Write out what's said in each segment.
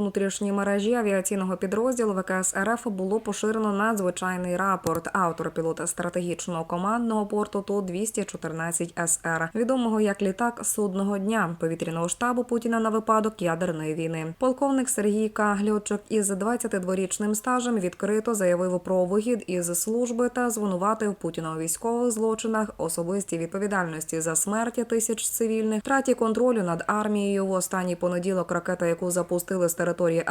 внутрішній мережі авіаційного підрозділу ВКС РФ було поширено надзвичайний рапорт автора пілота стратегічного командного порту Ту 214 СР, відомого як літак судного дня повітряного штабу Путіна на випадок ядерної війни. Полковник Сергій Кагльочок із 22-річним стажем відкрито заявив про вихід із служби та звинуватив Путіна у військових злочинах, особистій відповідальності за смерті тисяч цивільних, втраті контролю над армією. В останній понеділок ракета, яку запустили з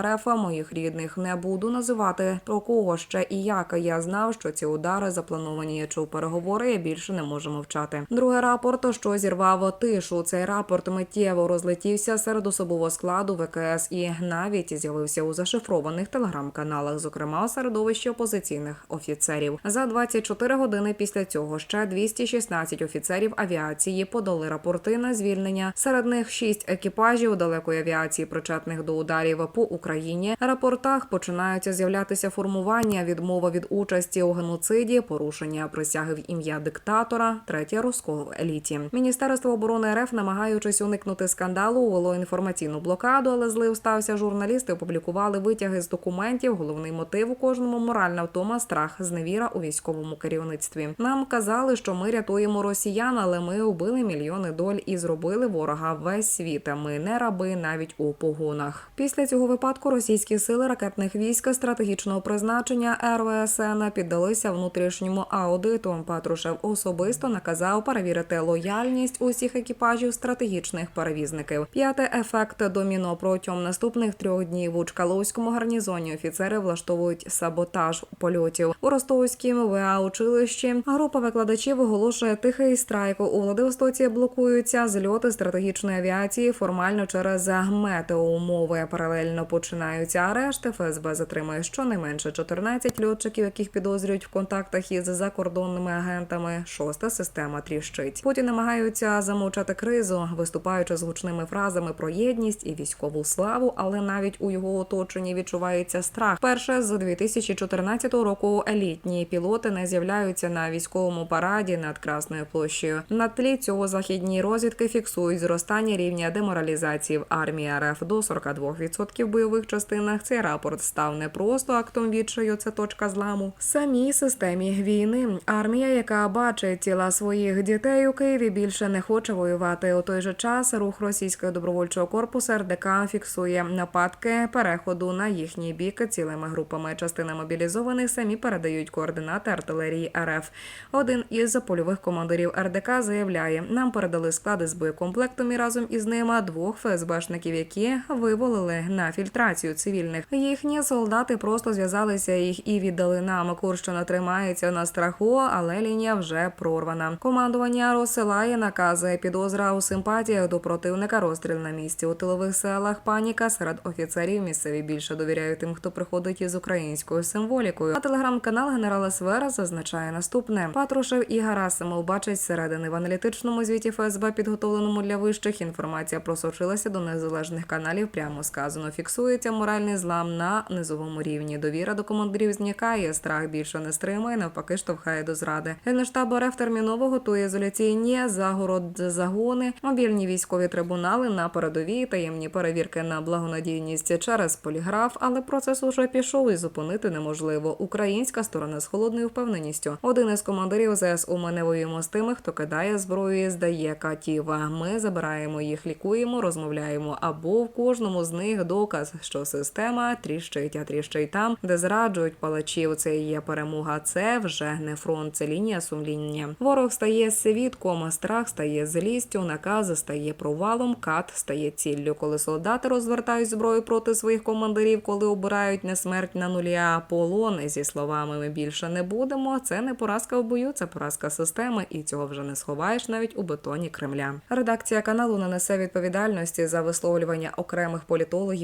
РФ, моїх рідних не буду називати про кого ще і як. Я знав, що ці удари заплановані. Чув переговори. Я більше не можу мовчати. Другий рапорт, що зірвав тишу. Цей рапорт миттєво розлетівся серед особового складу ВКС і навіть з'явився у зашифрованих телеграм-каналах, зокрема у середовищі опозиційних офіцерів. За 24 години після цього ще 216 офіцерів авіації подали рапорти на звільнення. Серед них 6 екіпажів далекої авіації, причетних до ударів по Україні. Рапортах починаються з'являтися формування, відмова від участі у геноциді, порушення присяги в ім'я диктатора, третє розкол в еліті. Міністерство оборони РФ, намагаючись уникнути скандалу, увело інформаційну блокаду, але злив стався. Журналісти опублікували витяги з документів. Головний мотив у кожному моральна втома, страх, зневіра у військовому керівництві. Нам казали, що ми рятуємо росіян, але ми убили мільйони доль і зробили ворога весь світ. Ми не раби навіть у погонах. Після цього випадку російські сили ракетних військ стратегічного призначення РВСН піддалися внутрішньому аудиту. Патрушев особисто наказав перевірити лояльність усіх екіпажів стратегічних перевізників. П'яте ефект доміно протягом наступних трьох днів у Чкаловському гарнізоні офіцери влаштовують саботаж польотів у Ростовському ВА училищі. Група викладачів оголошує тихий страйк. У Владивостоці блокуються зльоти стратегічної авіації формально через метеоумови. Паралельно починаються арешти. ФСБ затримує щонайменше 14 льотчиків, яких підозрюють в контактах із закордонними агентами. Шоста система тріщить. Потім намагаються замовчати кризу, виступаючи з гучними фразами про єдність і військову славу, але навіть у його оточенні відчувається страх. Перше з 2014 року елітні пілоти не з'являються на військовому параді над Красною площею. На тлі цього західні розвідки фіксують зростання рівня деморалізації в армії РФ до 42% в бойових частинах. Цей рапорт став не просто актом відчаю, це точка зламу. Самій системі війни армія, яка бачить тіла своїх дітей у Києві, більше не хоче воювати. У той же час рух російського добровольчого корпусу РДК фіксує нападки переходу на їхній бік цілими групами. Частина мобілізованих самі передають координати артилерії РФ. Один із польових командирів РДК заявляє: нам передали склади з боєкомплектом і разом із ними двох ФСБшників, які виволили на фільтрацію цивільних. Їхні солдати просто зв'язалися їх і віддали нам. Курщина тримається на страху, але лінія вже прорвана. Командування розсилає накази. Підозра у симпатіях до противника. Розстріл на місці у тилових селах. Паніка серед офіцерів. Місцеві більше довіряють тим, хто приходить із українською символікою. А телеграм-канал генерала Свера зазначає наступне: Патрушев і Гарасимов бачать зсередини в аналітичному звіті ФСБ, підготовленому для вищих. Інформація просочилася до незалежних каналів. Прямо сказано, фіксується моральний злам на низовому рівні. Довіра до командирів зникає. Страх більше не стримує, навпаки, штовхає до зради. Генштаб РФ терміново готує ізоляційні загород загони, мобільні військові трибунали на передовій, таємні перевірки на благонадійність через поліграф, але процес уже пішов і зупинити неможливо. Українська сторона з холодною впевненістю. Один із командирів ЗСУ ми не воюємо з тими, хто кидає зброю і здає катів. Ми забираємо їх, лікуємо, розмовляємо. Або в кожному з них доказ, що система тріщить, а тріщить там, де зраджують палачів. Це є перемога. Це вже не фронт, це лінія сумління. Ворог стає свідком, страх стає злістю, наказ стає провалом, кат стає ціллю. Коли солдати розвертають зброю проти своїх командирів, коли обирають не смерть на нулі, а полон зі словами ми більше не будемо. Це не поразка в бою, це поразка системи, і цього вже не сховаєш навіть у бетоні Кремля. Редакція каналу не несе відповідальності за висловлювання окремих політологів,